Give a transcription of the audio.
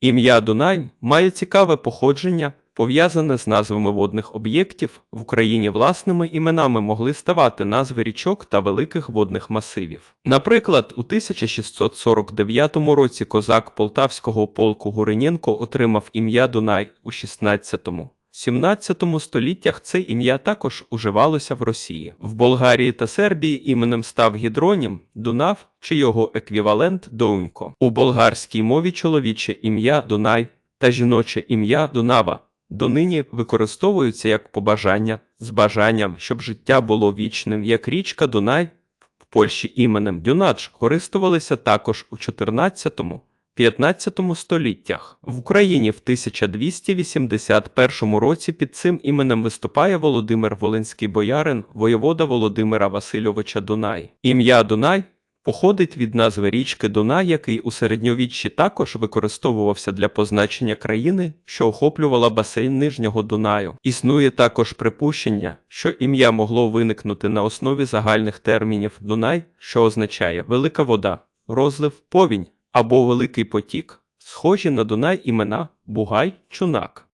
Ім'я Дунай має цікаве походження, пов'язане з назвами водних об'єктів. В Україні власними іменами могли ставати назви річок та великих водних масивів. Наприклад, у 1649 році козак полтавського полку Гуриненко отримав ім'я Дунай у 16-му. 17 століттях це ім'я також уживалося в Росії. В Болгарії та Сербії іменем став гідронім Дунав чи його еквівалент Доунько. У болгарській мові чоловіче ім'я Дунай та жіноче ім'я Дунава донині використовуються як побажання з бажанням, щоб життя було вічним, як річка Дунай. В Польщі іменем Дюнач користувалися також у 14 15 століттях. В Україні в 1281 році під цим іменем виступає Володимир Волинський боярин, воєвода Володимира Васильовича Дунай. Ім'я Дунай походить від назви річки Дунай, який у середньовіччі також використовувався для позначення країни, що охоплювала басейн Нижнього Дунаю. Існує також припущення, що ім'я могло виникнути на основі загальних термінів Дунай, що означає велика вода, розлив, повінь або великий потік, схожі на Дунай імена Бугай, Чунак.